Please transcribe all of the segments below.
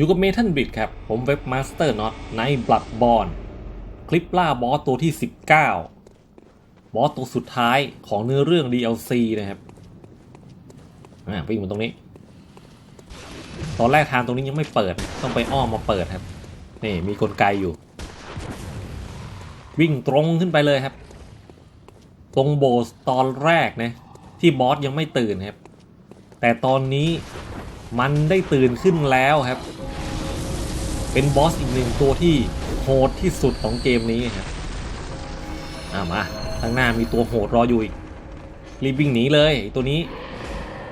อยู่กับเมทัลบิดครับ ผมเว็บมาสเตอร์น็อตในบลัดบอลคลิปล่าบอสตัวที่ 19 บอสตัวสุดท้ายของเนื้อเรื่อง DLC นะครับอ่าวิ่งมาตรงนี้ ตอนแรกทางตรงนี้ยังไม่เปิด ต้องไปอ้อมมาเปิดครับ นี่มีกลไกอยู่ วิ่งตรงขึ้นไปเลยครับ ตรงโบสตอนแรกนะ ที่บอสยังไม่ตื่นครับ แต่ตอนนี้มันได้ตื่นขึ้นแล้วครับ เป็นบอสอีกหนึ่งตัวที่โหดที่สุดของเกมนี้ครับอ่ามาข้างหน้ามีตัวโหดรออยู่อีกรีบวิ่งหนีเลยตัวนี้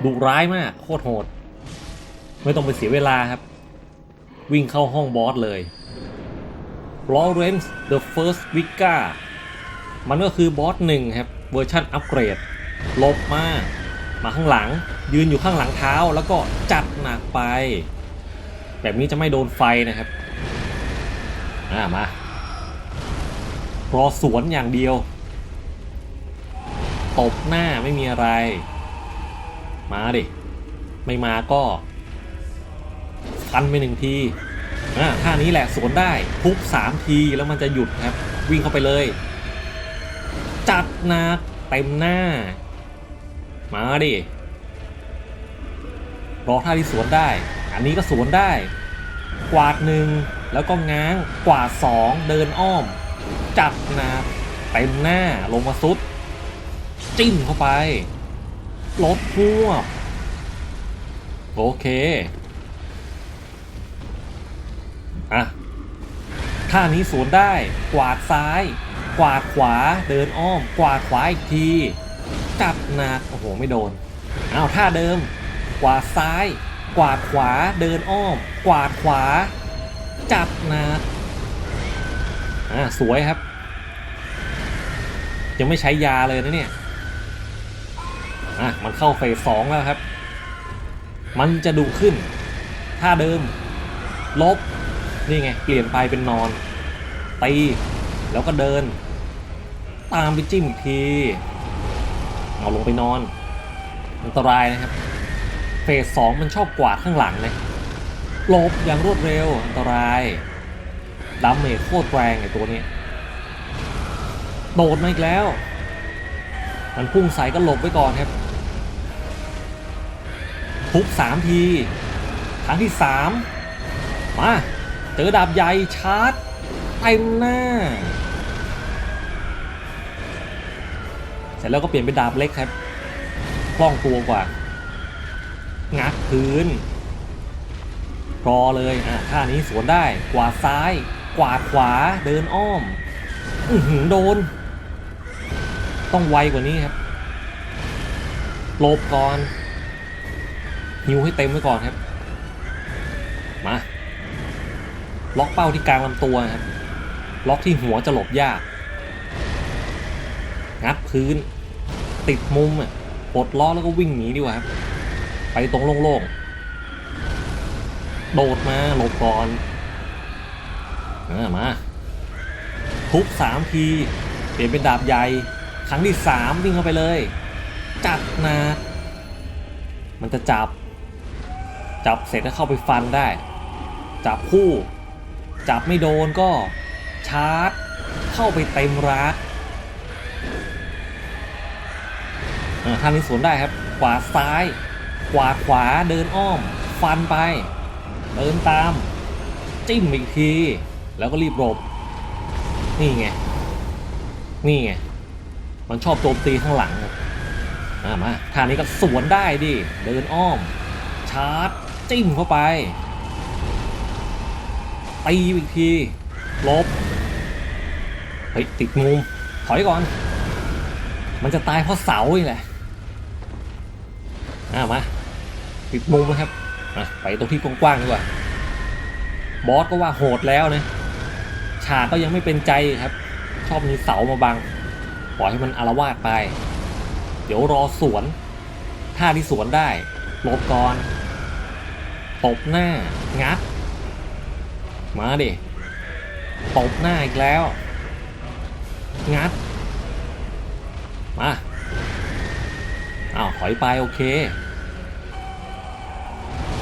ดุร้ายมากโคตรโหด ไม่ต้องไปเสียเวลาครับ วิ่งเข้าห้องบอสเลย Lawrence the First Vika มันก็คือบอสหนึ่งครับเวอร์ชันอัปเกรดลบมา มาข้างหลัง ยืนอยู่ข้างหลังเท้าแล้วก็จัดหนักไป แบบนี้จะไม่โดนไฟนะครับอ่ามารอสวนอย่างเดียว ตบหน้าไม่มีอะไร มาดิ ไม่มาก็ฟันไปหนึ่งทีอ่าท่านี้แหละสวนได้ทุกสามทีแล้วมันจะหยุดครับ วิ่งเข้าไปเลย จัดหนักเต็มหน้า มาดิรอท่าที่สวนได้ อันนี้ก็สวนได้ กวาดหนึ่งแล้วก็ง้างกวาดสองเดินอ้อม จัดหนักเต็มหน้าลงมาซุด จิ้มเข้าไปลดพวบโอเค อะท่านี้สวนได้ กวาดซ้าย กวาดขวาเดินอ้อม กวาดขวาอีกทีจับหนักโอ้โหไม่โดนอ้าวท่าเดิม กวาดซ้าย กวาดขวาเดินอ้อม กวาดขวา จับนักอ่าสวยครับ ยังไม่ใช้ยาเลยนะเนี่ยอะมันเข้าเฟสสองแล้วครับ มันจะดุขึ้นท่าเดิม ลบ นี่ไง เปลี่ยนไปเป็นนอนตีแล้วก็เดิน ตามไปจิ้มอีกที เอาลงไปนอน อันตรายนะครับ ฟสสองมันชอบกวาดข้างหลังเลยหลบอย่างรวดเร็วอันตรายดัมเมจโคตรแรงไอ้ตัวนี้ โดดมาอีกแล้ว มันพุ่งใส่ก็หลบไว้ก่อนครับทุกสามทีครั้งที่สามมาเจอดาบใหญ่ชาร์จเต็มหน้า เสร็จแล้วก็เปลี่ยนเป็นดาบเล็กครับคล่องตัวกว่า งัดพื้นรอเลยอะท่านี้สวนได้กวาดซ้าย กวาดขวาเดินอ้อม อือหือโดน ต้องไวกว่านี้ครับหลบก่อนหิวให้เต็มไว้ก่อนครับ มา ล็อกเป้าที่กลางลำตัวครับ ล็อกที่หัวจะหลบยาก งัดพื้น ติดมุมอะปลดล็อกแล้วก็วิ่งหนีดีกว่าครับ ไปตรงโล่งๆ โดดมาหลบก่อนอามา ทุบสามที เปลี่ยนเป็นดาบใหญ่ ครั้งที่สามวิ่งเข้าไปเลย จัดหนะมันจะจับ จับเสร็จก็เข้าไปฟันได้ จับคู่ จับไม่โดนก็ชาร์จ เข้าไปเต็มรักอ่าท่านี้สวนได้ครับขวาซ้าย กวาดขวาเดินอ้อม ฟันไป เดินตาม จิ้มอีกที แล้วก็รีบหลบ นี่ไง นี่ไง มันชอบโจมตีข้างหลังอ่ามาท่านี้ก็สวนได้ดิ เดินอ้อม ชาร์จ จิ้มเข้าไป ตีอีกทีลบ เฮ้ย ติดมุม ถอยก่อน มันจะตายเพราะเสานี่แหละอ่ามา ติดมุมนะครับไปตรงที่กว้างๆดีกว่า บอสก็ว่าโหดแล้วนะฉากก็ยังไม่เป็นใจครับ ชอบมีเสามาบังปล่อยให้มันอารวาสไป เดี๋ยวรอสวนท่าที่สวนได้หลบก่อนตบหน้า งัด มาดิตบหน้าอีกแล้ว งัด มาอ้าวถอยไปโอเค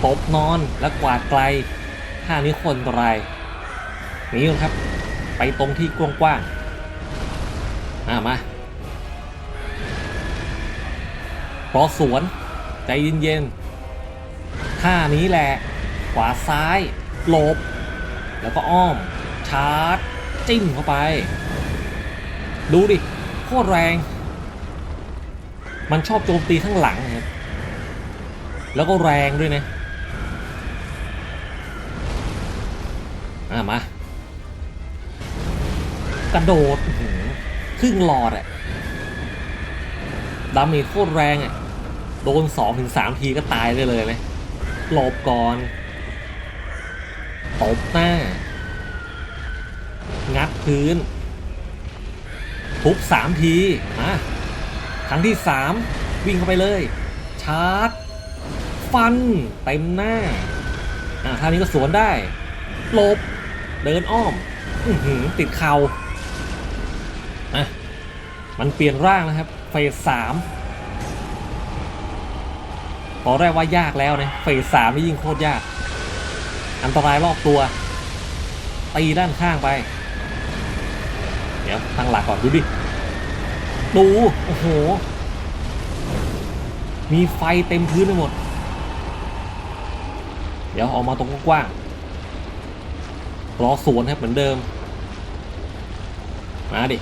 ตบนอนแล้วกวาดไกลท่านี้คนตรายหนีก่อนครับ ไปตรงที่กว้างๆอ่ามารอสวน ใจเย็นๆท่านี้แหละ ขวาซ้ายหลบ แล้วก็อ้อม ชาร์จ จิ้มเข้าไป ดูดิ โคตรแรง มันชอบโจมตีข้งหลังนะครับแล้วก็แรงด้วยนะ อะมากระโดดอื้อหือครึ่งหลอดอะดาเมจโคตรแรงอะโดนสองถึงสามทีก็ตายได้เลยนะหลบก่อนตบหน้า งัดพื้นทุบสามที มาครั้งที่สามวิ่งเข้าไปเลย ชาร์จ ฟัน เต็มหน้า อ่าท่านี้ก็สวนได้หลบ เดินอ้อมอติดเข่าอะมันเปลี่ยนร่างนะครับ เฟสสามตอนแรกว่ายากแล้วนะเฟสสามนี่ยิ่งโคตรยาก อันตรายรอบตัวตีด้านข้างไป เดี๋ยวตั้งหลักก่อนดูดิ ดู โอ้โห มีไฟเต็มพื้นไปหมด เดี๋ยวออกมาตรงกว้างๆ รอสวนครับเหมือนเดิม มาดิ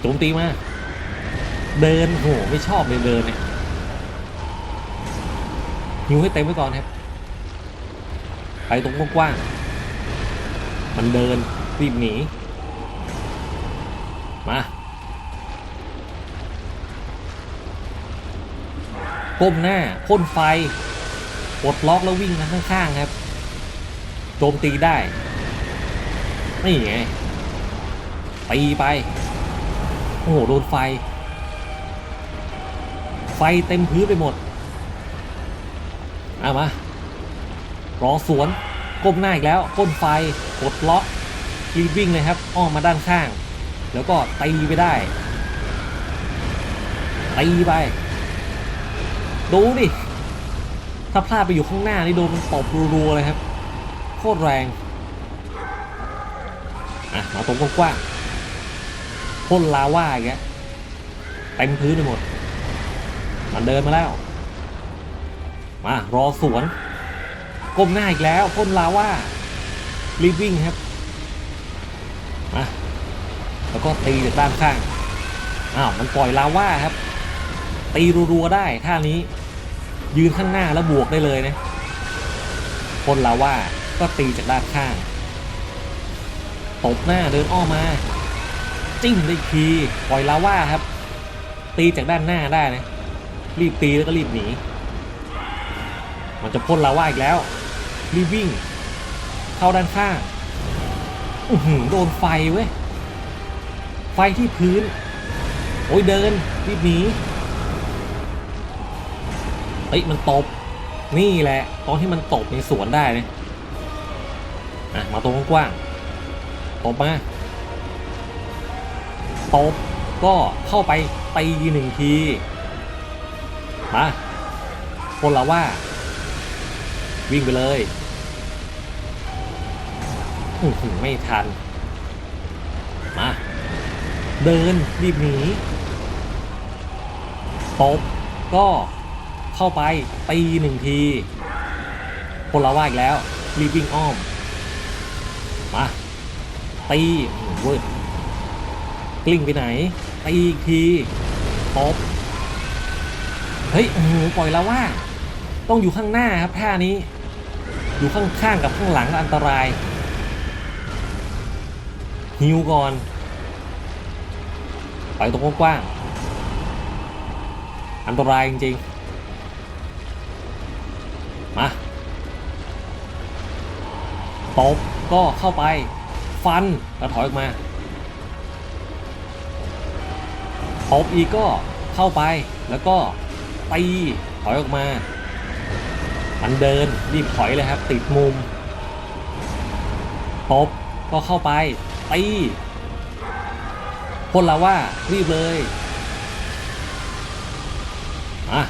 โจมตีมา เดินโหไม่ชอบเลยเดินเนี่ยหิวให้เต็มไว้ก่อนครับ ไปตรงกว้างๆมันเดินรีบหนี มาก้มหน้าพ่นไฟปลดล็อกแล้ววิ่งมาข้างๆครับ โจมตีได้ นี่ไงตีไป โอ้โห โดนไฟ ไฟเต็มพื้นไปหมดเอามารอสวน ก้มหน้าอีกแล้วพ่นไฟปลดล็อกรีบวิ่งเลยครับ อ้อมมาด้านข้าง แล้วก็ตีไปได้ตีไป ดูดิ ถ้าพลาดไปอยู่ข้างหน้านี่โดนมันตบรัวๆเลยครับ โคตรแรง อะมาตรงกว้างๆพ่นลาว่าอีกแล้วเต็มพื้นไปหมด มันเดินมาแล้ว มารอสวนก้มหน้าอีกแล้วพ่นลาว่ารีบวิ่งครับมาแล้วก็ตีจากด้านข้างอ้าวมันปล่อยลาว่าครับ ตีรัวๆได้ท่านี้ ยืนข้างหน้าแล้วบวกได้เลยนะคนลาว่า ก็ตีจากด้านข้างตบหน้าเดินอ้อมมา จิ้มได้อีกทีปล่อยลาว่าครับ ตีจากด้านหน้าได้นะ รีบตีแล้วก็รีบหนี มันจะพ่นลาว่าอีกแล้ว รีบวิ่ง เข้าด้านข้างอือหือโดนไฟเว้ย ไฟที่พื้น โอ้ยเดิน รีบหนีเฮ้ยมันตบ นี่แหละ ตอนที่มันตบในสวนได้เนะ อะมาตรงกว้างตบมาตบก็เข้าไปตีหนึ่งที มาคนละว่า วิ่งไปเลยอื้อหือไม่ทัน มา เดินรีบหนีตบก็เข้าไปตีหนึ่งทีคนละว่าอีกแล้ว รีบวิ่งอ้อม มาตีอื้อเวิร์ดกลิ้งไปไหนตีอีกทีตบเฮ้ยโอ้โหปล่อยแล้วว่า ต้องอยู่ข้างหน้าครับท่านี้ อยู่ข้างๆกับข้างหลังอันตรายฮิวก่อนไปตรงกว้างอันตรายจริงๆมาตบ ก็เข้าไปฟันแล้วถอยออกมาตบอีกก็เข้าไปแล้วก็ตีถอยออกมา มันเดินรีบถอยเลยครับ ติดมุมตบก็เข้าไปตีพ่นละว่ารีบเลยอะ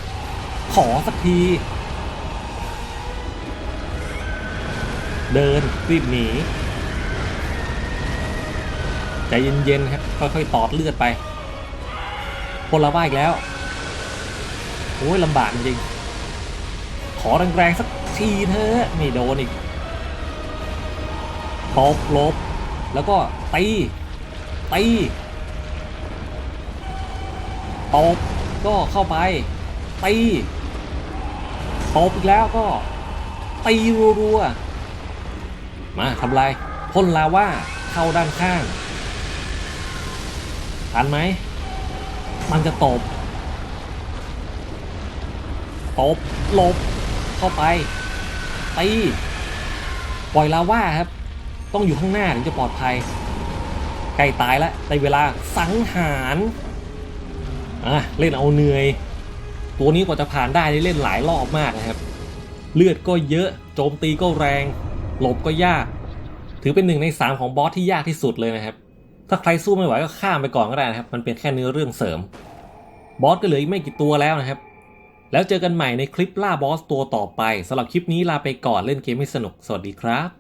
ขอสักที เดินรีบหนีใจเย็นๆครับค่อยๆตอดเลือดไปพลละว่าอีกแล้วโอ้ยลำบากจริงขอแรงๆสักทีเถอะไม่โดนอีกตบลบแล้วก็ตีตีตบก็เข้าไปตีตบอีกแล้วก็ตีรัวๆ มาทำไรพ่นลาว่าเข้าด้านข้างทันไหม มันจะตบ ตบหลบ เข้าไป ตี ปล่อยลาว่าครับ ต้องอยู่ข้างหน้าถึงจะปลอดภัย ใกล้ตายแล้วในเวลาสังหารอะเล่นเอาเหนื่อย ตัวนี้กว่าจะผ่านได้เล่นหลายรอบมากนะครับ เลือดก็เยอะ โจมตีก็แรง หลบก็ยาก ถือเป็นหนึ่งในสามของบอสที่ยากที่สุดเลยนะครับ ถ้าใครสู้ไม่ไหวก็ข้ามไปก่อนก็ได้นะครับ มันเป็นแค่เนื้อเรื่องเสริม บอสก็เหลืออีกไม่กี่ตัวแล้วนะครับ แล้วเจอกันใหม่ในคลิปล่าบอสตัวต่อไปสำหรับคลิปนี้ลาไปก่อนเล่นเกมให้สนุก สวัสดีครับ